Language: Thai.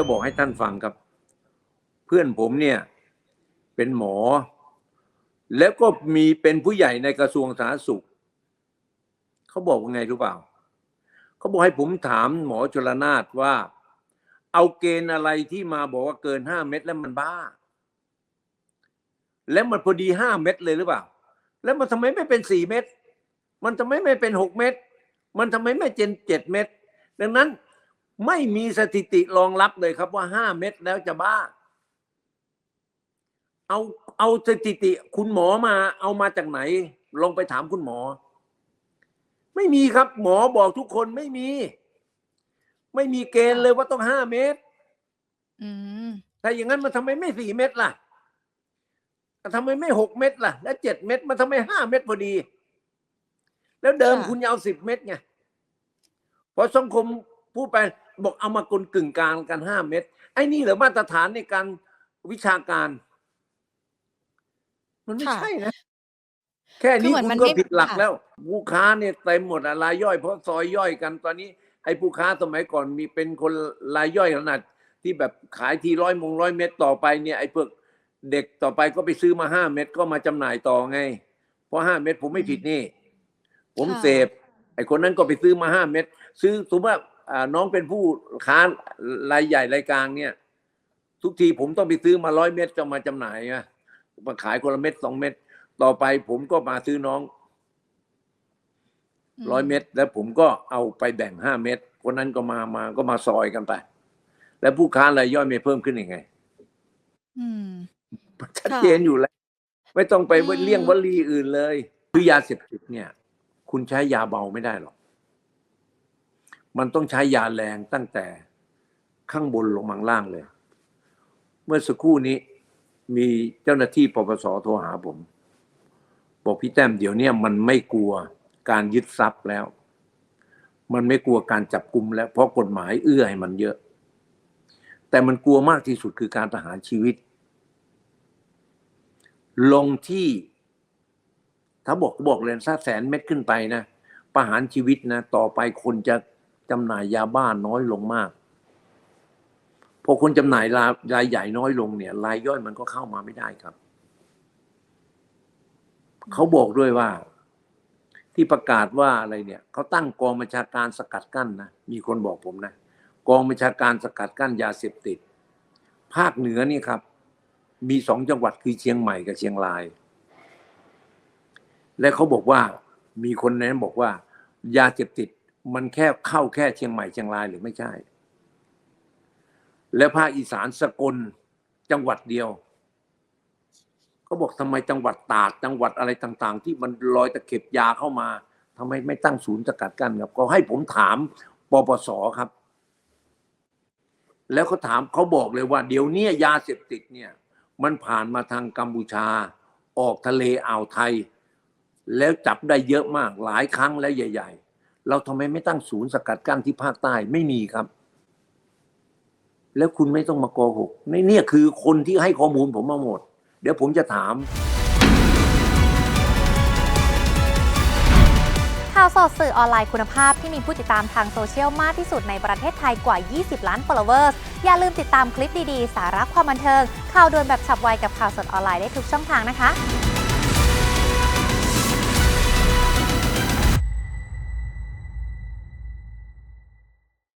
จะบอกให้ท่านฟังครับ เพื่อนผมเนี่ยเป็นหมอ แล้วก็มีเป็นผู้ใหญ่ในกระทรวงสาธารณสุข เขาบอกว่าไงรู้เปล่า เขาบอกให้ผมถามหมอชลนาฏว่า เอาเกณฑ์อะไรที่มาบอกว่าเกินห้าเม็ดแล้วมันบ้า แล้วมันพอดีห้าเม็ดเลยหรือเปล่า แล้วมันทำไมไม่เป็นสี่เม็ดมันทำไมไม่เป็นหกเม็ดมันทำไมไม่เจนเจ็ดเม็ดดังนั้น ไม่มีสถิติรองรับเลยครับว่าห้าเม็ดแล้วจะบ้า เอาเอาสถิติคุณหมอมาเอามาจากไหน ลองไปถามคุณหมอ ไม่มีครับ หมอบอกทุกคนไม่มี ไม่มีเกณฑ์เลยว่าต้องห้าเมตรอืมถ้าอย่างนั้นมันทำไมไม่สี่เม็ดล่ะทำไมไม่หกเม็ดล่ะ แล้วเจ็ดเม็ดมันทำไมห้าเม็ดพอดี แล้วเดิมค่ะคุณจะเอาสิบเม็ดไงเพราะสังคม พูดไปบอกเอามากลกึ่งกลางกันห้าเม็ดไอ้นี่เหรือมาตรฐานในการวิชาการ มันไม่ค่ะใช่นะ แค่คือนี้เหมือนคุมัณนก็ไม่ผิดหลักค่ะแล้ว ผู้ค้าเนี่ยเต็มหมดอะรายย่อยเพราะซอยย่อยกันตอนนี้ ไอ้ผู้ค้าสมัยก่อนมีเป็นคนรายย่อยขนาดที่แบบขายทีร้อยมงร้อยเม็ดต่อไปเนี่ยไอ้พวกเด็กต่อไปก็ไปซื้อมาห้าเม็ดก็มาจำหน่ายต่อไง เพราะห้าเม็ดผมไม่ผิดนี่ ผมค่ะเสพไอ้คนนั้นก็ไปซื้อมาห้าเม็ดซื้อสมมติว่าอ่า น้องเป็นผู้ค้ารายใหญ่รายกลางเนี่ย ทุกทีผมต้องไปซื้อมาร้อยเม็ดจะมาจำหน่ายนะมาขายคนละเม็ดสองเม็ดต่อไปผมก็มาซื้อน้องร้อยเม็ดแล้วผมก็เอาไปแบ่งห้าเม็ดคนนั้นก็มามาก็มาซอยกันไป แล้วผู้ค้ารายย่อยไม่เพิ่มขึ้นยังไงอืมชัดเจนอยู่แล้ว ไม่ต้องไปอืมเลี่ยงวลีอื่นเลย คือยาเสพติดเนี่ย คุณใช้ยาเบาไม่ได้หรอก มันต้องใช้ยาแรงตั้งแต่ข้างบนลงมาข้างล่างเลย เมื่อสักครู่นี้มีเจ้าหน้าที่ปปสโทรหาผม บอกพี่แต้มเดี๋ยวนี้มันไม่กลัวการยึดทรัพย์แล้ว มันไม่กลัวการจับกุมแล้ว เพราะกฎหมายเอื้อให้มันเยอะ แต่มันกลัวมากที่สุดคือการประหารชีวิต ลงที่ ถ้าบอกบอกเลยสักแสนเม็ดขึ้นไปนะประหารชีวิตนะ ต่อไปคนจะ จำหน่ายยาบ้านน้อยลงมาก พอคนจำหน่ายรายรายใหญ่น้อยลงเนี่ยรายย่อยมันก็เข้ามาไม่ได้ครับ เขาบอกด้วยว่า ที่ประกาศว่าอะไรเนี่ยเขาตั้งกองบัญชาการสกัดกั้นนะมีคนบอกผมนะกองบัญชาการสกัดกั้นยาเสพติด ภาคเหนือนี่ครับ มีสองจังหวัดคือเชียงใหม่กับเชียงราย และเขาบอกว่ามีคนในนั้นบอกว่า ยาเสพติด มันแค่เข้าแค่เชียงใหม่เชียงรายหรือไม่ใช่ และภาคอีสานสกลจังหวัดเดียวเขาบอกทำไมจังหวัดตากจังหวัดอะไรต่าง ๆ ที่มันลอยตะเข็บยาเข้ามาทำไมไม่ตั้งศูนย์สกัดกั้นครับก็ให้ผมถามปปสครับ แล้วเขาถามเขาบอกเลยว่า เดี๋ยวนี้ยาเสพติดเนี่ย มันผ่านมาทางกัมพูชา ออกทะเลอ่าวไทย แล้วจับได้เยอะมากหลายครั้งแล้วใหญ่ ๆ เราทำไมไม่ตั้งศูนย์สกัดกั้นที่ภาคใต้ไม่มีครับ แล้วคุณไม่ต้องมาโกหกนี่เนี่ยคือคนที่ให้ข้อมูลผมมาหมด เดี๋ยวผมจะถาม ข่าวสดสื่อออนไลน์คุณภาพที่มีผู้ติดตามทางโซเชียลมากที่สุดในประเทศไทยกว่า 20 ล้าน followers อย่าลืมติดตามคลิปดี ๆ สาระความบันเทิง ข่าวด่วนแบบฉับไวกับข่าวสดออนไลน์ได้ทุกช่องทางนะคะ